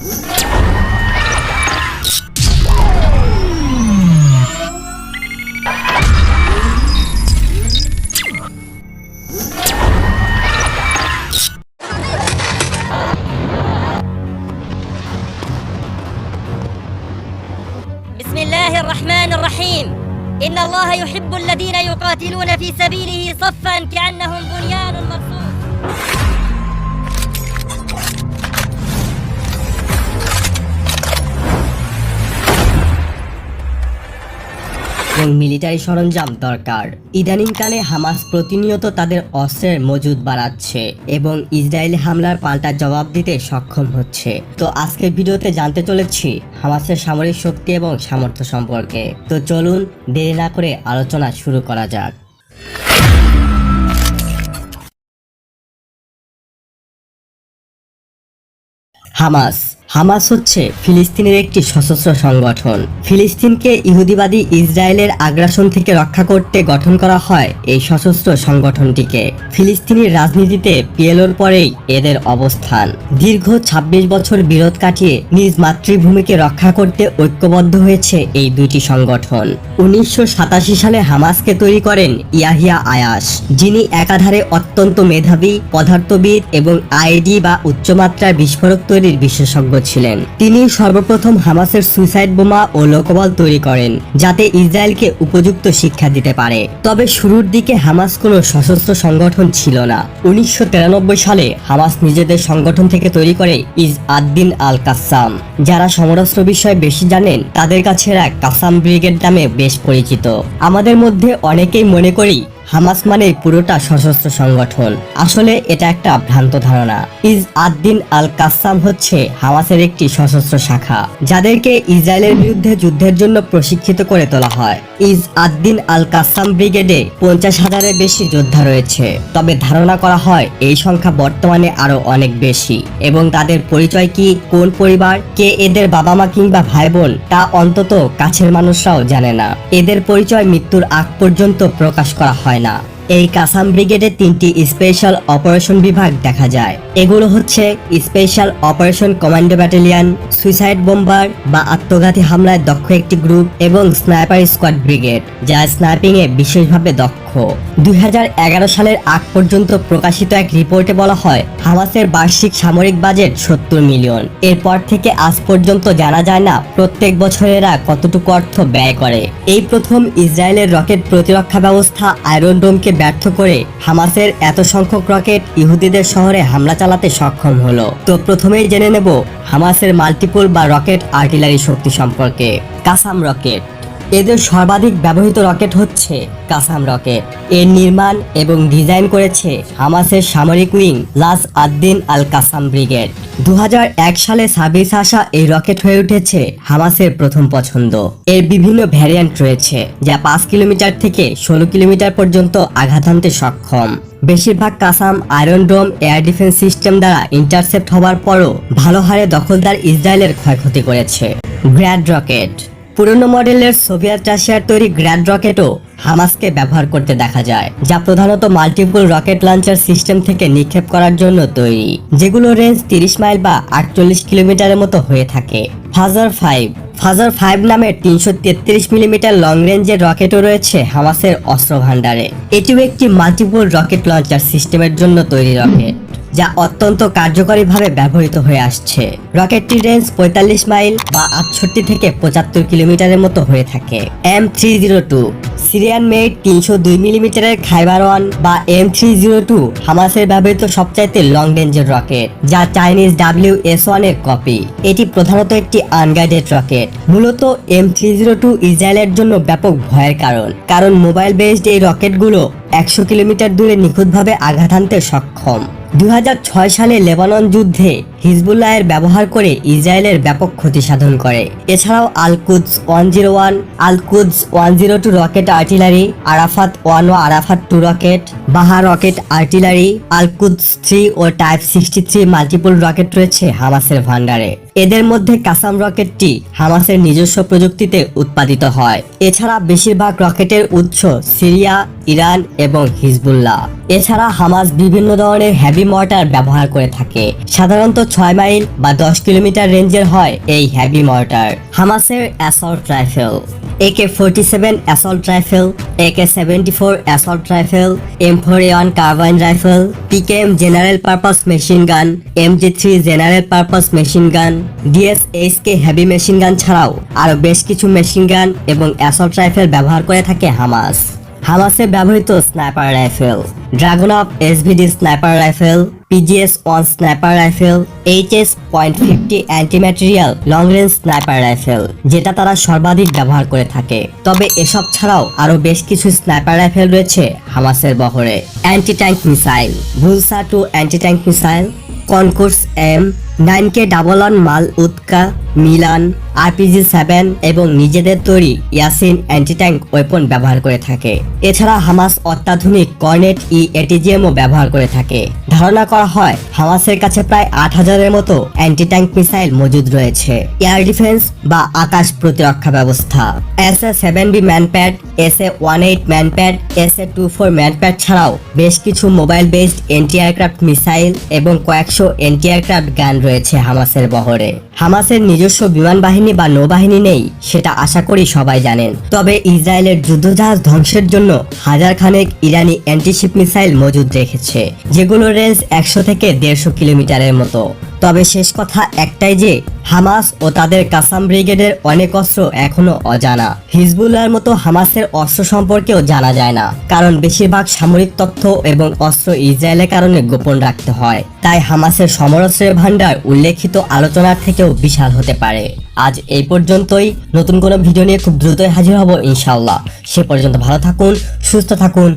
بسم الله الرحمن الرحيم. إن الله يحب الذين يقاتلون في سبيله صفا كأنهم এবং মিলিটারি সরঞ্জাম দরকার। ইদানিংকালে হামাস প্রতিনিয়ত তাদের অস্ত্রের মজুদ বাড়াচ্ছে এবং ইসরায়েলি হামলার পাল্টা জবাব দিতে সক্ষম হচ্ছে। তো আজকের ভিডিওতে জানতে চলেছি হামাসের সামরিক শক্তি এবং সামর্থ্য সম্পর্কে। তো চলুন দেরি না করে আলোচনা শুরু করা যাক। হামাস হামাস হচ্ছে ফিলিস্তিনের একটি সশস্ত্র সংগঠন। ফিলিস্তিনকে ইহুদিবাদী ইসরায়েলের আগ্রাসন থেকে রক্ষা করতে গঠন করা হয় এই সশস্ত্র সংগঠনটিকে। ফিলিস্তিনি রাজনীতিতে পিএলওর পরেই এদের অবস্থান। দীর্ঘ ২৬ বছর বিরোধ কাটিয়ে নিজ মাতৃভূমিকে রক্ষা করতে ঐক্যবদ্ধ হয়েছে এই দুইটি সংগঠন। উনিশশো সাতাশি সালে হামাসকে তৈরি করেন ইয়াহিয়া আয়াস, যিনি একাধারে অত্যন্ত মেধাবী, পদার্থবিদ এবং আইডি বা উচ্চমাত্রার বিস্ফোরক তৈরির বিশেষজ্ঞ ছিলেন তিনি সর্বপ্রথম হামাসের সুইসাইড বোমা ও লোকবল তৈরি করেন, যাতে ইসরায়েলকে উপযুক্ত শিক্ষা দিতে পারে। তবে শুরুর দিকে হামাস কোনো সশস্ত্র সংগঠন ছিল না। উনিশশো তিরানব্বই সালে হামাস নিজেদের সংগঠন থেকে তৈরি করে ইজ আদ্দিন আল কাসাম। যারা সমরাস্ত্র বিষয়ে বেশি জানেন, তাদের কাছে এরা কাসাম ব্রিগেড নামে বেশ পরিচিত। আমাদের মধ্যে অনেকেই মনে করি হামাস মানে পুরোটা সশস্ত্র সংগঠন। আসলে এটা একটা ভ্রান্ত ধারণা। ইজ আদ্দিন আল কাসাম হচ্ছে হামাসের একটি সশস্ত্র শাখা, যাদেরকে ইসরায়েলের বিরুদ্ধে যুদ্ধের জন্য প্রশিক্ষিত করে তোলা হয়। ইজ আদ্দিন আল কাসাম ব্রিগেডে পঞ্চাশ হাজারের বেশি যোদ্ধা রয়েছে। তবে ধারণা করা হয় এই সংখ্যা বর্তমানে আরও অনেক বেশি। এবং তাদের পরিচয় কি, কোন পরিবার, কে এদের বাবা মা কিংবা ভাই বোন তা অন্তত কাছের মানুষরাও জানে না। এদের পরিচয় মৃত্যুর আগ পর্যন্ত প্রকাশ করা হয় না। এই কাসাম ব্রিগেডে তিনটি স্পেশাল অপারেশন বিভাগ দেখা যায়। এগুলো হচ্ছে special operation commando battalion, suicide bomber বা আত্মঘাতী হামলায় দক্ষ একটি গ্রুপ এবং স্নাইপার স্কোয়াড ব্রিগেড, যা স্নাইপিং এ বিশেষভাবে দক্ষ। দুই হাজার এগারো সালের আগ পর্যন্ত প্রকাশিত এক রিপোর্টে বলা হয়, হামাসের বার্ষিক সামরিক বাজেট সত্তর মিলিয়ন। এরপর থেকে আজ পর্যন্ত জানা যায় না প্রত্যেক বছর এরা কতটুকু অর্থ ব্যয় করে। এই প্রথম ইসরায়েলের রকেট প্রতিরক্ষা ব্যবস্থা আয়রন ডোমকে ব্যর্থ করে হামাসের এত সংখ্যক রকেট ইহুদিদের শহরে হামলা চালাতে সক্ষম হলো। তো প্রথমেই জেনে নেব হামাসের মাল্টিপল বা রকেট আর্টিলারি শক্তি সম্পর্কে। Qassam rocket. এদের সর্বাধিক ব্যবহৃত রকেট হচ্ছে কাসাম রকেট। এর নির্মাণ এবং ডিজাইন করেছে হামাসের সামরিক উইং লাস আদ্দিন আল কাসাম ব্রিগেড। দু হাজার এক সালে সার্ভিস আসা এই রকেট হয়ে উঠেছে হামাসের প্রথম পছন্দ। এর বিভিন্ন ভ্যারিয়েন্ট রয়েছে যা পাঁচ কিলোমিটার থেকে ষোলো কিলোমিটার পর্যন্ত আঘাত হানতে সক্ষম। বেশিরভাগ Qassam Iron Dome air defence system দ্বারা ইন্টারসেপ্ট হওয়ার পরও ভালো হারে দখলদার ইসরায়েলের ক্ষয়ক্ষতি করেছে। গ্র্যাড রকেট পুরনো মডেলের সোভিয়েত রাশিয়ার তৈরি গ্র্যান্ড রকেটও হামাসকে ব্যবহার করতে দেখা যায়, যা প্রধানত মাল্টিপল রকেট লঞ্চার সিস্টেম থেকে নিক্ষেপ করার জন্য তৈরি, যেগুলো রেঞ্জ তিরিশ মাইল বা আটচল্লিশ কিলোমিটারের মতো হয়ে থাকে। ফাজার ফাইভ ফাজার ফাইভ নামের তিনশো তেত্রিশ মিলিমিটার লং রেঞ্জের রকেটও রয়েছে হামাসের অস্ত্র ভান্ডারে এটিও একটি মাল্টিপল রকেট লঞ্চার সিস্টেমের জন্য তৈরি রকেট। যা অত্যন্ত কার্যকরীভাবে ব্যবহৃত হয়ে আসছে। রকেটটি রেঞ্জ পঁয়তাল্লিশ মাইল বা আটষট্টি থেকে পঁচাত্তর কিলোমিটারের মতো হয়ে থাকে। M three zero two, Syrian made তিনশো দুই মিলিমিটারের খাইবার ওয়ান বা এম থ্রি জিরো টু, হামাসের ব্যবহৃত সবচাইতে লং রেঞ্জের রকেট, যা চাইনিজ ডাব্লিউ এস ওয়ানের কপি। এটি প্রধানত একটি আনগাইডেড রকেট। মূলত এম থ্রি জিরো টু ইসরায়েলের জন্য ব্যাপক ভয়ের কারণ। কারণ মোবাইল বেসড এই রকেটগুলো একশো কিলোমিটার দূরে নিখুঁতভাবে আঘাত হানতে সক্ষম। দু হাজার ছয় সালে লেবানন যুদ্ধে হিজবুল্লাহের ব্যবহার করে ইসরায়েলের ব্যাপক ক্ষতি সাধন করে। এছাড়াও Al Quds one zero one, Al Quds one zero two rocket artillery, Arafat one ও Arafat two rocket, Baha rocket artillery, Al Quds three ও type sixty three multiple rocket রয়েছে হামাসের ভান্ডারে এদের মধ্যে কাসাম রকেটটি হামাসের নিজস্ব প্রযুক্তিতে উৎপাদিত হয়। এছাড়া বেশিরভাগ রকেটের উৎস সিরিয়া, ইরান এবং হিজবুল্লাহ। এছাড়া হামাস বিভিন্ন ধরনের হ্যাভি মর্টার ব্যবহার করে থাকে। সাধারণত ছয় মাইল বা দশ কিলোমিটার রেঞ্জের হয় এই হ্যাভি মর্টার হামাসের assault rifle AK forty seven assault rifle K seventy four assault rifle M four one carbine rifle PKM general purpose machine gun M G three general purpose machine gun DSH K heavy machine gun ছাড়াও আরও বেশ কিছু machine gun এবং assault rifle ব্যবহার করে থাকে Hamas হামাসে ব্যবহৃত sniper rifle, Dragunov SVD sniper rifle, PGS one sniper rifle, HS point fifty antimaterial long range sniper rifle, যেটা তারা সর্বাধিক ব্যবহার করে থাকে। তবে এসব ছাড়াও আরও বেশ কিছু স্নাইপার রাইফেল রয়েছে হামাসের বহরে। Anti tank missile, Bulsae two anti tank missile, Konkurs M nine K double one Malyutka Milan, RPG seven এবং নিজেদের তৈরি ইয়াসিন অ্যান্টি ট্যাঙ্ক ওয়েপন ব্যবহার করে থাকে। এছাড়া হামাস অত্যাধুনিক কর্নেট ই এটিজিএমও ব্যবহার করে থাকে। ধারণা করা হয়, হামাসের কাছে প্রায় আট হাজারের মতো অ্যান্টি ট্যাঙ্ক মিসাইল মজুদ রয়েছে। এয়ার ডিফেন্স বা আকাশ প্রতিরক্ষা ব্যবস্থা। S A seven B manpad, S A one eight manpad, S A two four manpad ছাড়াও বেশ কিছু mobile based anti aircraft missile এবং কয়েকশো এন্টি এয়ারক্রাফট গান রয়েছে হামাসের বহরে। হামাসের নিজস্ব বিমান বাহিনী বা নৌবাহিনী নেই, সেটা আশা করি সবাই জানেন। তবে ইসরায়েলের যুদ্ধজাহাজ ধ্বংসের জন্য হাজার খানেক ইরানি অ্যান্টিশিপ মিসাইল মজুদ রেখেছে, যেগুলো রেঞ্জ একশো থেকে দেড়শো কিলোমিটারের মতো। তবে শেষ কথা একটাই যে, হামাস ও তাদের কাসাম ব্রিগেডের অনেক অস্ত্র এখনও অজানা। হিজবুল্লার মতো হামাসের অস্ত্র সম্পর্কেও জানা যায় না। কারণ বেশিরভাগ সামরিক তথ্য এবং অস্ত্র ইসরায়েলের কারণে গোপন রাখতে হয়। তাই হামাসের সমরস্ত্রের ভান্ডার উল্লেখিত আলোচনার থেকেও বিশাল হতে পারে। আজ এই পর্যন্তই। নতুন কোনো ভিডিও নিয়ে খুব দ্রুতই হাজির হব ইনশাল্লাহ সে পর্যন্ত ভালো থাকুন, সুস্থ থাকুন।